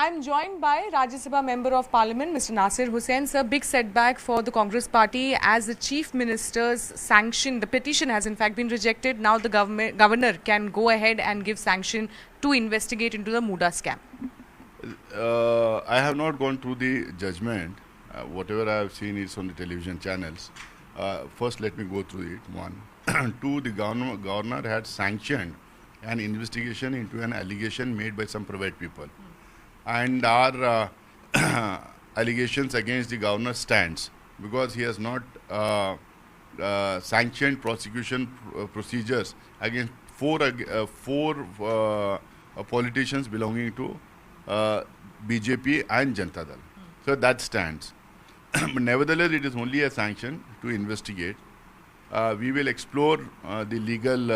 I'm joined by Rajya Sabha Member of Parliament, Mr. Nasir Hussain. Sir, big setback for the Congress party as the Chief Minister's sanction. The petition has in fact been rejected. Now the government, governor can go ahead and give sanction to investigate into the Muda scam. Uh, I have not gone through the judgment. Uh, whatever I have seen is on the television channels. Uh, first, let me go through it. One. Two, the governor, governor had sanctioned an investigation into an allegation made by some private people. And our uh, allegations against the governor stands because he has not uh, uh, sanctioned prosecution pr- procedures against four, four politicians belonging to BJP and Janata Dal. So that stands. nevertheless, it is only a sanction to investigate. Uh, we will explore uh, the legal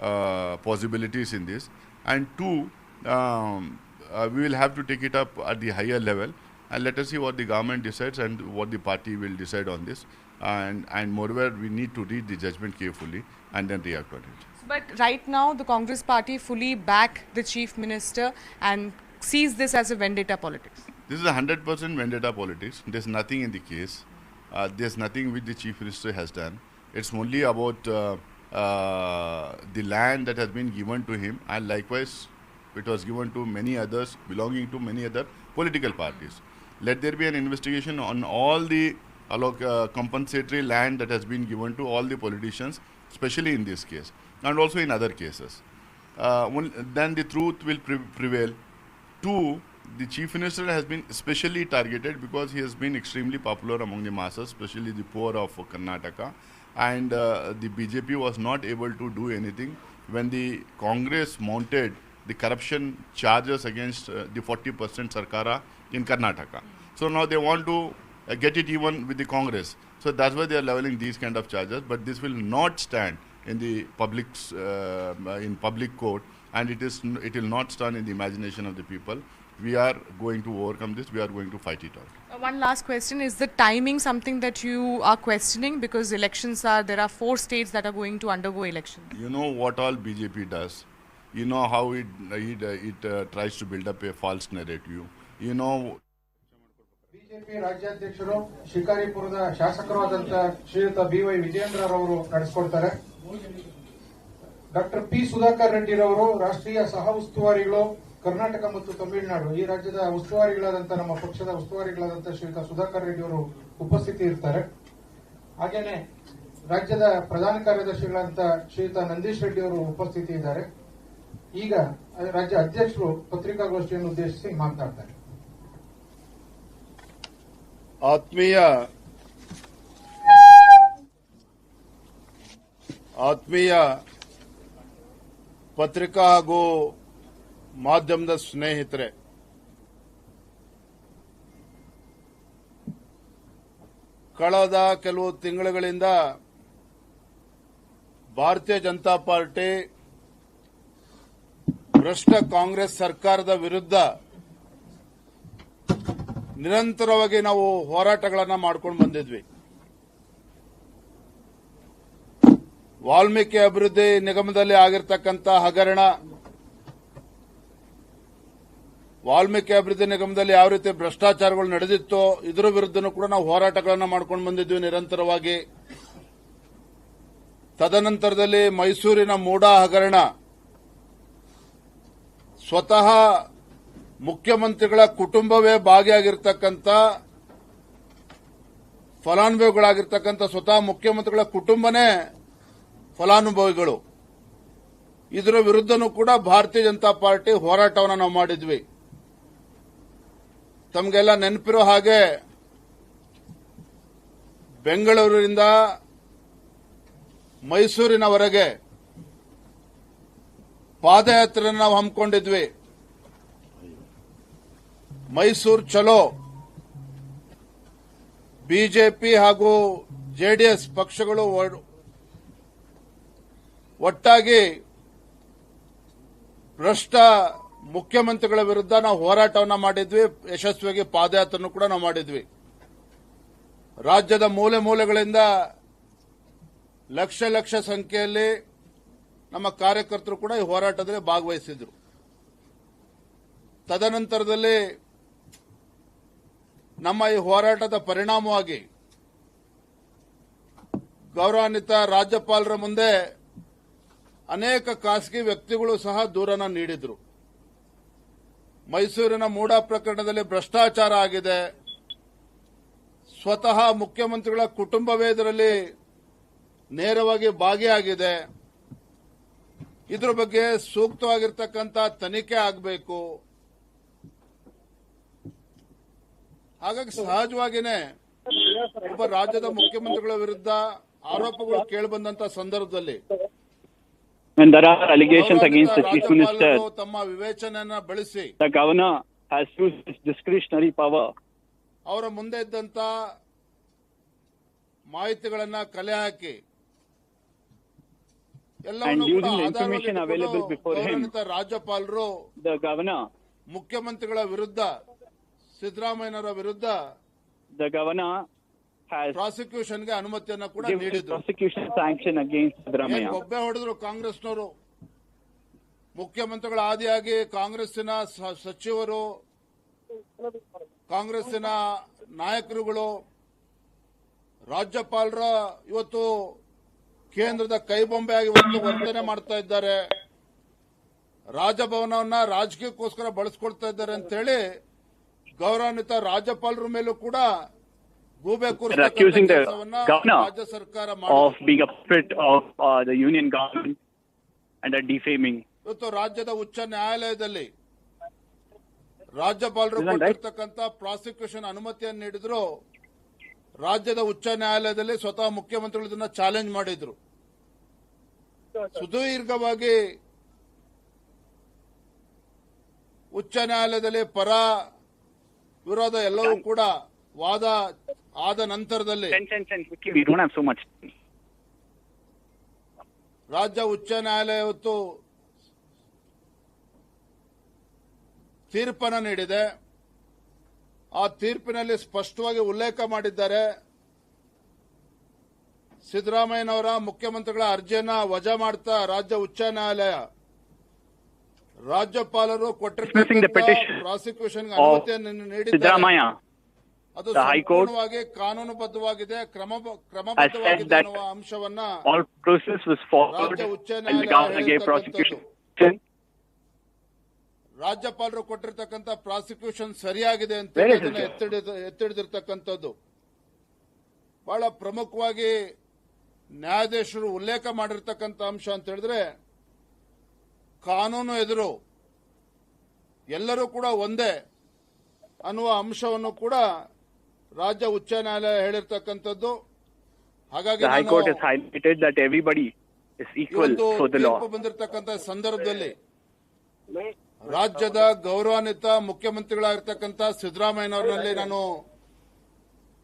uh, possibilities in this. And two, um, uh, we will have to take it up at the higher level and let us see what the government decides and what the party will decide on this. And, and moreover, we need to read the judgment carefully and then react on it. But right now, the Congress party fully back the Chief Minister and sees this as a vendetta politics. This is a hundred percent vendetta politics. There's nothing in the case. Uh, there's nothing which the chief minister has done. It's only about uh, uh, the land that has been given to him, and likewise, it was given to many others belonging to many other political parties. Let there be an investigation on all the uh, compensatory land that has been given to all the politicians, especially in this case, and also in other cases. Uh, then the truth will pre- prevail. Two, the chief minister has been specially targeted because he has been extremely popular among the masses, especially the poor of Karnataka. And uh, the BJP was not able to do anything when the Congress mounted the corruption charges against uh, the 40% Sarkara in Karnataka. So now they want to uh, get it even with the Congress. So that's why they are leveling these kind of charges. But this will not stand in the public's uh, in public court, and it is it will not stand in the imagination of the people. We are going to overcome this. We are going to fight it out. Uh, One last question is the timing something that you are questioning because elections are there are four states that are going to undergo elections. You know what all BJP does. You know how it it, it uh, tries to build up a false narrative. You know BJP ರಾಜ್ಯಾಧ್ಯಕ್ಷರು ಶಿಕಾರಿಪುರದ ಶಾಸಕರಾದಂತಹ ಶ್ರೀಯುತ B Y ವಿಜೇಂದ್ರರವರು ನಡೆಸಿಕೊಡ್ತಾರೆ. Doctor P Sudhakar ರೆಡ್ಡಿರವರು ರಾಷ್ಟ್ರೀಯ ಸಹ ಉಸ್ತುವಾರಿಗಳು ಕರ್ನಾಟಕ ಮತ್ತು ತಮಿಳುನಾಡು ಈ ರಾಜ್ಯದ ಉಸ್ತುವಾರಿಗಳಾದಂತ ನಮ್ಮ ಪಕ್ಷದ ಉಸ್ತುವಾರಿಗಳಾದಂತ ಶ್ರೀಯುತ ಸುಧಾಕರ್ ರೆಡ್ಡಿ ಅವರು ಉಪಸ್ಥಿತಿ ಇರ್ತಾರೆ. ಹಾಗೇನೆ ರಾಜ್ಯದ ಪ್ರಧಾನ ಕಾರ್ಯದರ್ಶಿಗಳಂತ ಶ್ರೀಯುತ ನಂದೀಶ್ ರೆಡ್ಡಿ ಅವರು ಉಪಸ್ಥಿತಿ ಇದ್ದಾರೆ. ಈಗ ರಾಜ್ಯ ಅಧ್ಯಕ್ಷರು ಪತ್ರಿಕಾಗೋಷ್ಠಿಯನ್ನು ಉದ್ದೇಶಿಸಿ ಮಾತನಾಡ್ತಾರೆ. ಆತ್ಮೀಯ ಆತ್ಮೀಯ ಪತ್ರಿಕಾ ಹಾಗೂ ಮಾಧ್ಯಮದ ಸ್ನೇಹಿತರೆ, ಕಳೆದ ಕೆಲವು ತಿಂಗಳುಗಳಿಂದ ಭಾರತೀಯ ಜನತಾ ಪಾರ್ಟಿ ಭ್ರಷ್ಟ ಕಾಂಗ್ರೆಸ್ ಸರ್ಕಾರದ ವಿರುದ್ಧ ನಿರಂತರವಾಗಿ ನಾವು ಹೋರಾಟಗಳನ್ನು ಮಾಡ್ಕೊಂಡು ಬಂದಿದ್ವಿ. ವಾಲ್ಮೀಕಿ ಅಭಿವೃದ್ಧಿ ನಿಗಮದಲ್ಲಿ ಆಗಿರ್ತಕ್ಕಂಥ ಹಗರಣ, ವಾಲ್ಮೀಕಿ ಅಭಿವೃದ್ಧಿ ನಿಗಮದಲ್ಲಿ ಯಾವ ರೀತಿ ಭ್ರಷ್ಟಾಚಾರಗಳು ನಡೆದಿತ್ತೋ ಇದರ ವಿರುದ್ಧನೂ ಕೂಡ ನಾವು ಹೋರಾಟಗಳನ್ನು ಮಾಡ್ಕೊಂಡು ಬಂದಿದ್ವಿ ನಿರಂತರವಾಗಿ. ತದನಂತರದಲ್ಲಿ ಮೈಸೂರಿನ ಮೂಡಾ ಹಗರಣ ಸ್ವತಃ ಮುಖ್ಯಮಂತ್ರಿಗಳ ಕುಟುಂಬವೇ ಭಾಗಿಯಾಗಿರ್ತಕ್ಕಂಥ, ಫಲಾನುಭವಿಗಳಾಗಿರ್ತಕ್ಕಂಥ ಸ್ವತಃ ಮುಖ್ಯಮಂತ್ರಿಗಳ ಕುಟುಂಬನೇ ಫಲಾನುಭವಿಗಳು. ಇದರ ವಿರುದ್ಧನೂ ಕೂಡ ಭಾರತೀಯ ಜನತಾ ಪಾರ್ಟಿ ಹೋರಾಟವನ್ನು ನಾವು ಮಾಡಿದ್ವಿ. ತಮಗೆಲ್ಲ ನೆನಪಿರೋ ಹಾಗೆ ಬೆಂಗಳೂರಿನಿಂದ ಮೈಸೂರಿನವರೆಗೆ ಪಾದಯಾತ್ರೆ ನಾವು ಹಮ್ಮಿಕೊಂಡಿದ್ವಿ. ಮೈಸೂರು ಚಲೋ. ಬಿಜೆಪಿ ಹಾಗೂ ಜೆಡಿಎಸ್ ಪಕ್ಷಗಳು ಒಟ್ಟಾಗಿ ಭ್ರಷ್ಟ ಮುಖ್ಯಮಂತ್ರಿಗಳ ವಿರುದ್ಧ ನಾವು ಹೋರಾಟವನ್ನ ಮಾಡಿದ್ವಿ. ಯಶಸ್ವಿಯಾಗಿ ಪಾದಯಾತ್ರೆಯನ್ನು ಕೂಡ ನಾವು ಮಾಡಿದ್ವಿ. ರಾಜ್ಯದ ಮೂಲೆ ಮೂಲೆಗಳಿಂದ ಲಕ್ಷ ಲಕ್ಷ ಸಂಖ್ಯೆಯಲ್ಲಿ ನಮ್ಮ ಕಾರ್ಯಕರ್ತರು ಕೂಡ ಈ ಹೋರಾಟದಲ್ಲಿ ಭಾಗವಹಿಸಿದ್ರು. ತದನಂತರದಲ್ಲಿ ನಮ್ಮ ಈ ಹೋರಾಟದ ಪರಿಣಾಮವಾಗಿ ಗೌರವಾನ್ವಿತ ರಾಜ್ಯಪಾಲರ ಮುಂದೆ ಅನೇಕ ಖಾಸಗಿ ವ್ಯಕ್ತಿಗಳು ಸಹ ದೂರನ ನೀಡಿದ್ರು. ಮೈಸೂರಿನ ಮೂಡಾ ಪ್ರಕರಣದಲ್ಲಿ ಭ್ರಷ್ಟಾಚಾರ ಆಗಿದೆ. ಸ್ವತಃ ಮುಖ್ಯಮಂತ್ರಿಗಳ ಕುಟುಂಬವೇ ಇದರಲ್ಲಿ ನೇರವಾಗಿ ಭಾಗಿಯಾಗಿದೆ. ಇದ್ರ ಬಗ್ಗೆ ಸೂಕ್ತವಾಗಿರ್ತಕ್ಕಂಥ ತನಿಖೆ ಆಗಬೇಕು. ಹಾಗಾಗಿ ಸಹಜವಾಗಿನೇ ಒಬ್ಬ ರಾಜ್ಯದ ಮುಖ್ಯಮಂತ್ರಿಗಳ ವಿರುದ್ಧ ಆರೋಪಗಳು ಕೇಳಿಬಂದಂತ ಸಂದರ್ಭದಲ್ಲಿ ತಮ್ಮ ವಿವೇಚನೆಯನ್ನ ಬಳಸಿ ಅವರ ಮುಂದೆ ಇದ್ದಂತ ಮಾಹಿತಿಗಳನ್ನ ಕಲೆ ಹಾಕಿ ರಾಜ್ಯಪಾಲರು ಮುಖ್ಯಮಂತ್ರಿಗಳ ವಿರುದ್ಧ ಸಿದ್ದರಾಮಯ್ಯನವರ ವಿರುದ್ಧ the governor has ಪ್ರಾಸಿಕ್ಯೂಷನ್ಗೆ ಅನುಮತಿಯನ್ನ ಕೂಡ ನೀಡಿದ್ರು. prosecution sanction against Siddaramaiah. ಒಬ್ಬೆ ಹೊಡೆದ್ರು ಕಾಂಗ್ರೆಸ್ನವರು? ಮುಖ್ಯಮಂತ್ರಿಗಳ ಆದಿಯಾಗಿ ಕಾಂಗ್ರೆಸ್ಸಿನ ಸಚಿವರು ಕಾಂಗ್ರೆಸ್ಸಿನ ನಾಯಕರುಗಳು ರಾಜ್ಯಪಾಲರ ಇವತ್ತು ಕೇಂದ್ರದ ಕೈಬೊಂಬೆಯಾಗಿ ಒಂದು ವರ್ತನೆ ಮಾಡ್ತಾ ಇದ್ದಾರೆ. ರಾಜಭವನವನ್ನ ರಾಜಕೀಯಕ್ಕೋಸ್ಕರ ಬಳಸ್ಕೊಳ್ತಾ ಇದ್ದಾರೆ ಅಂತ ಹೇಳಿ ಗೌರವಾನ್ವಿತ ರಾಜ್ಯಪಾಲರ ಮೇಲೂ ಕೂಡ accusing the governor ರಾಜ್ಯ ಸರ್ಕಾರ ಮಾಡಿದೆ. of being a puppet of uh, the union government and a defaming. ಇವತ್ತು ರಾಜ್ಯದ ಉಚ್ಚ ನ್ಯಾಯಾಲಯದಲ್ಲಿ ರಾಜ್ಯಪಾಲರು ಕೊಟ್ಟಿರ್ತಕ್ಕಂಥ ಪ್ರಾಸಿಕ್ಯೂಷನ್ ಅನುಮತಿಯನ್ನು ನೀಡಿದ್ರು. ರಾಜ್ಯದ ಉಚ್ಚ ನ್ಯಾಯಾಲಯದಲ್ಲಿ ಸ್ವತಃ ಮುಖ್ಯಮಂತ್ರಿಗಳು ಇದನ್ನ ಚಾಲೆಂಜ್ ಮಾಡಿದ್ರು. ಸುದೀರ್ಘವಾಗಿ ಉಚ್ಚ ನ್ಯಾಯಾಲಯದಲ್ಲಿ ಪರ ವಿರೋಧ ಎಲ್ಲವೂ ಕೂಡ ವಾದ ಆದ ನಂತರದಲ್ಲಿ. ರಾಜ್ಯ ಉಚ್ಚ ನ್ಯಾಯಾಲಯ ಇವತ್ತು ತೀರ್ಪನ್ನು ನೀಡಿದೆ ಆ ತೀರ್ಪಿನಲ್ಲಿ ಸ್ಪಷ್ಟವಾಗಿ ಉಲ್ಲೇಖ ಮಾಡಿದ್ದಾರೆ ಸಿದ್ದರಾಮಯ್ಯನವರ ಮುಖ್ಯಮಂತ್ರಿಗಳ ಅರ್ಜಿಯನ್ನ ವಜಾ ಮಾಡ್ತಾ ರಾಜ್ಯ ಉಚ್ಚ ನ್ಯಾಯಾಲಯ. ರಾಜ್ಯಪಾಲರು ಪ್ರಾಸಿಕ್ಯೂಷನ್ ಕೊಟ್ಟಿರ್ತಕ್ಕಂಥ of ಅನುಮತಿಯನ್ನು ನೀಡಿದ್ದಾರೆ. ಅದು ಸಂಪೂರ್ಣವಾಗಿ ಕಾನೂನುಬದ್ಧವಾಗಿದೆ ಕ್ರಮ ಕ್ರಮಬದ್ಧವಾಗಿದೆ ಅನ್ನುವ ಅಂಶವನ್ನ ರಾಜ್ಯ ಉಚ್ಚ ನ್ಯಾಯಾಲಯ. ರಾಜ್ಯಪಾಲರು ಕೊಟ್ಟಿರ್ತಕ್ಕಂಥ ಪ್ರಾಸಿಕ್ಯೂಷನ್ ಸರಿಯಾಗಿದೆ ಅಂತ ಎತ್ತಿಡಿದಿರ್ತಕ್ಕಂಥದ್ದು. ಬಹಳ ಪ್ರಮುಖವಾಗಿ ನ್ಯಾಯಾಧೀಶರು ಉಲ್ಲೇಖ ಮಾಡಿರ್ತಕ್ಕಂಥ ಅಂಶ ಅಂತ ಹೇಳಿದ್ರೆ ಕಾನೂನು ಎದುರು ಎಲ್ಲರೂ ಕೂಡ ಒಂದೇ ಅನ್ನುವ ಅಂಶವನ್ನು ಕೂಡ ರಾಜ್ಯ ಉಚ್ಚ ನ್ಯಾಯಾಲಯ ಹೇಳಿರ್ತಕ್ಕಂಥದ್ದು ಹಾಗಾಗಿ The High Court has highlighted that everybody is equal ಇವತ್ತು the law. ತೀರ್ಪು ಬಂದಿರತಕ್ಕಂಥ ಸಂದರ್ಭದಲ್ಲಿ ರಾಜ್ಯದ ಗೌರವಾನ್ವಿತ ಮುಖ್ಯಮಂತ್ರಿಗಳಾಗಿರ್ತಕ್ಕಂಥ ಸಿದ್ದರಾಮಯ್ಯನವರಲ್ಲಿ ನಾನು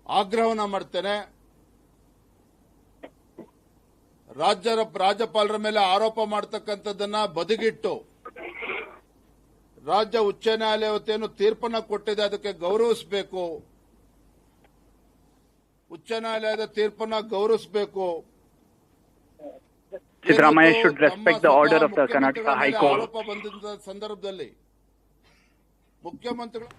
ಆಗ್ರಹವನ್ನ ಮಾಡ್ತೇನೆ ರಾಜ್ಯ ರಾಜ್ಯಪಾಲರ ಮೇಲೆ ಆರೋಪ ಮಾಡತಕ್ಕಂಥದ್ದನ್ನ ಬದಿಗಿಟ್ಟು ರಾಜ್ಯ ಉಚ್ಚ ನ್ಯಾಯಾಲಯ ವತಿಯನ್ನು ತೀರ್ಪನ್ನ ಕೊಟ್ಟಿದೆ ಅದಕ್ಕೆ ಗೌರವಿಸಬೇಕು ಉಚ್ಚ ನ್ಯಾಯಾಲಯದ ತೀರ್ಪನ್ನ ಗೌರವಿಸಬೇಕು. ಆರೋಪ ಬಂದ ಸಂದರ್ಭದಲ್ಲಿ ಮುಖ್ಯಮಂತ್ರಿಗಳು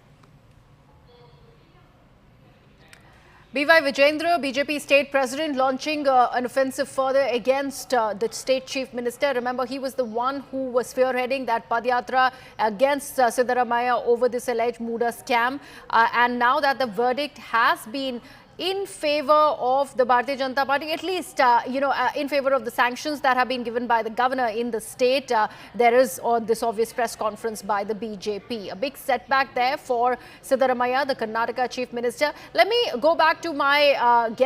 BY Vijendra, BJP state president, launching uh, an offensive further against uh, the state chief minister. Remember, he was the one who was spearheading that Padyatra against uh, Siddaramaya over this alleged Muda scam. Uh, and now that the verdict has been in favor of the Bharatiya Janata Party, at least, uh, you know, uh, in favor of the sanctions that have been given by the governor in the state. Uh, there is this obvious press conference by the BJP. A big setback there for Siddaramaya, the Karnataka chief minister. Let me go back to my uh, guest.